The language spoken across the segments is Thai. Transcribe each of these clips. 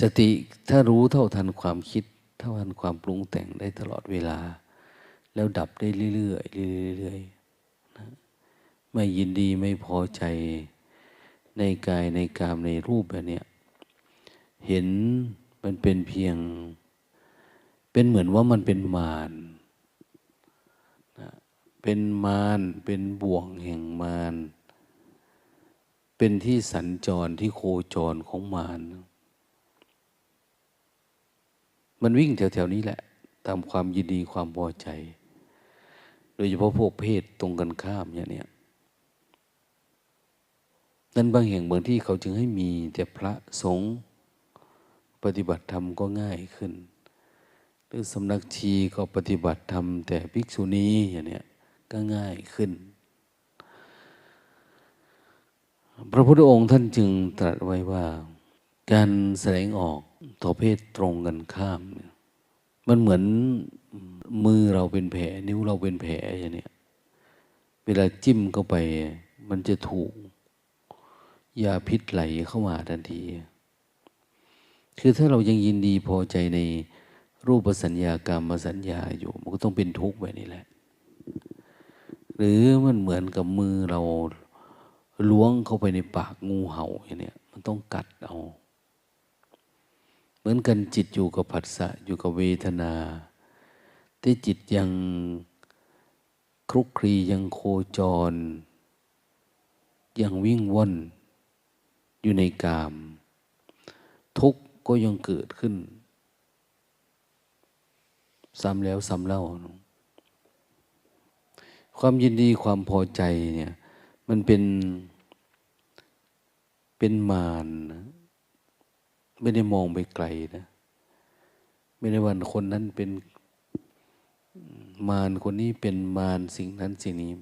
สติถ้ารู้เท่าทันความคิด เท่าทันความปรุงแต่งได้ตลอดเวลา แล้วดับได้เรื่อยๆเรื่อยๆนะไม่ยินดีไม่พอใจในกายในกามในรูปแบบเนี้ยเห็นมันเป็นเพียง เป็นเหมือนว่ามันเป็นมารนะเป็นมารเป็นบ่วงแห่งมารเป็นที่สัญจรที่โคจรของมาร มันวิ่งแถวๆนี้แหละ ตามความยินดีความพอใจ โดยเฉพาะพวกเพศตรงกันข้ามอย่างเนี้ยนั่นบางแห่งบางที่เขาจึงให้มีแต่พระสงฆ์ปฏิบัติธรรมก็ง่ายขึ้น หรือสำนักชีก็ปฏิบัติธรรมแต่ภิกษุณีอย่างเนี้ยก็ง่ายขึ้น พระพุทธองค์ท่านจึงตรัสไว้ว่า การแสดงออก ต่อเพศตรงกันข้ามเนี่ยมันเหมือนมือเราเป็นแผล นิ้วเราเป็นแผลอย่างเนี้ยเวลาจิ้มเข้าไป มันจะถูกยาพิษไหลเข้ามาทันที คือถ้าเรายังยินดีพอใจในรูปสัญญากรรมสัญญาอยู่ มันก็ต้องเป็นทุกข์แบบนี้แหละ หรือมันเหมือนกับมือเราล้วงเข้าไปในปากงูเห่าอย่างนี้มันต้องกัดเอา มือนกันจิตอยู่กับผัสสะอยู่กับเวทนา ที่จิตยังคลุกคลียังโคจร ยังวิ่งว่อนอยู่ในกาม ทุกข์ก็ยังเกิดขึ้น ซ้ำแล้วซ้ำเล่า ความยินดีความพอใจเนี่ย มันเป็นเป็นมารนะ ไม่ได้มองไปไกลนะ ไม่ได้วันคนนั้นเป็นมารคนนี้เป็นมารสิ่งนั้นสิ่งนี้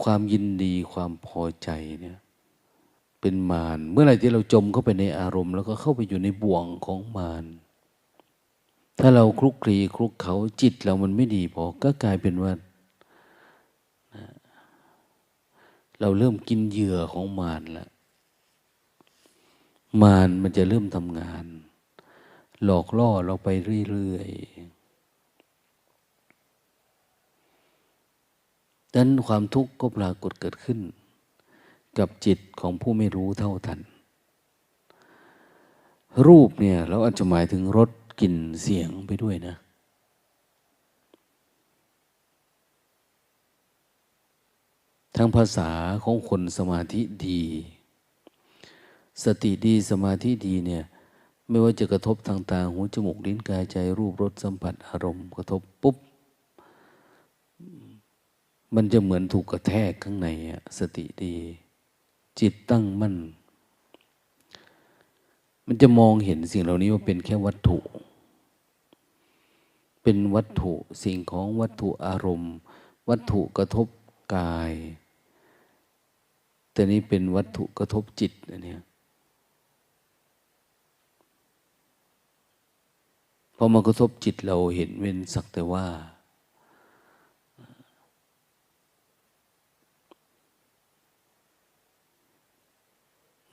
ความยินดีความพอใจเนี่ย เป็นมารเมื่อไหร่ที่เราจมเข้าไปในอารมณ์ แล้วก็เข้าไปอยู่ในบ่วงของมารถ้าเราคลุกคลีคลุกเขาจิตเรามันไม่ดีพอก็กลายเป็นว่าเราเริ่มกินเหยื่อของมารแล้ว มารมันจะเริ่มทำงาน หลอกล่อเราไปเรื่อยๆดังนั้นความทุกข์ก็ปรากฏเกิดขึ้น กับจิตของผู้ไม่รู้เท่าทัน รูปเนี่ยเราอาจจะหมายถึงรสกลิ่นเสียงไปด้วยนะทั้งภาษาของคนสมาธิดี สติดีสมาธิดีเนี่ยไม่ว่าจะกระทบทางตาหูจมูกลิ้นกายใจรูปรสสัมผัสอารมณ์กระทบปุ๊บ มันจะเหมือนถูกกระแทกข้างในอะสติดี จิตตั้งมั่น มันจะมองเห็นสิ่งเหล่านี้ว่าเป็นแค่วัตถุ เป็นวัตถุสิ่งของวัตถุอารมณ์ วัตถุกระทบกาย แต่นี้เป็นวัตถุกระทบจิตอันนี้ พอมากระทบจิตเราเห็นเป็นสักแต่ว่า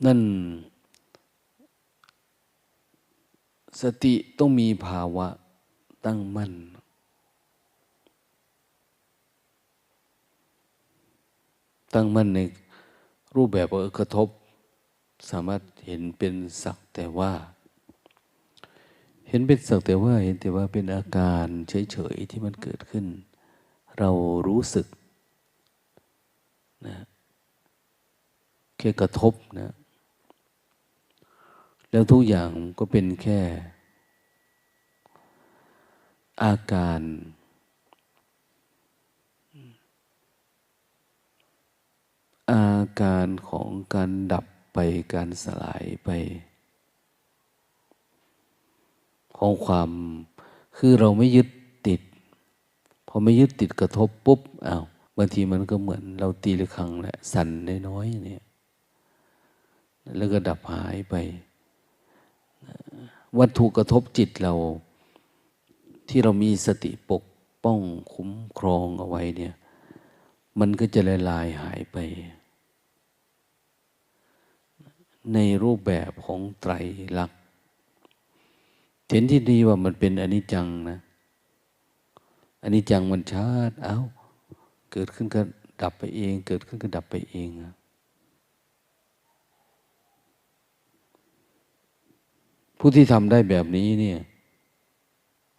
นั่น สติต้องมีภาวะตั้งมั่น ตั้งมั่นในรูปแบบว่ากระทบ สามารถเห็นเป็นสักแต่ว่า เห็นเป็นสักแต่ว่าเห็นแต่ว่าเป็นอาการเฉยๆที่มันเกิดขึ้น เรารู้สึกนะแค่กระทบนะแล้วทุกอย่างก็เป็นแค่ อาการ อาการของการดับไปการสลายไป ของความคือเราไม่ยึดติด พอไม่ยึดติดกระทบปุ๊บอา้าวบางทีมันก็เหมือนเราตีระฆังแหละสั่นน้อยๆเนี่ยแล้วก็ดับหายไป วัตถุกระทบจิตเรา ที่เรามีสติปกป้องคุ้มครองเอาไว้เนี่ย มันก็จะละลายหายไป ในรูปแบบของไตรลักษณ เห็นที่ดีว่ามันเป็นอนิจจังนะอนิจจังมันชาติเอา้า เกิดขึ้นก็ดับไปเอง เกิดขึ้นก็ดับไปเองอะผู้ที่ทำได้แบบนี้เนี่ย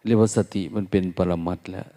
เรียกว่าสติมันเป็นปรมัตแล้ว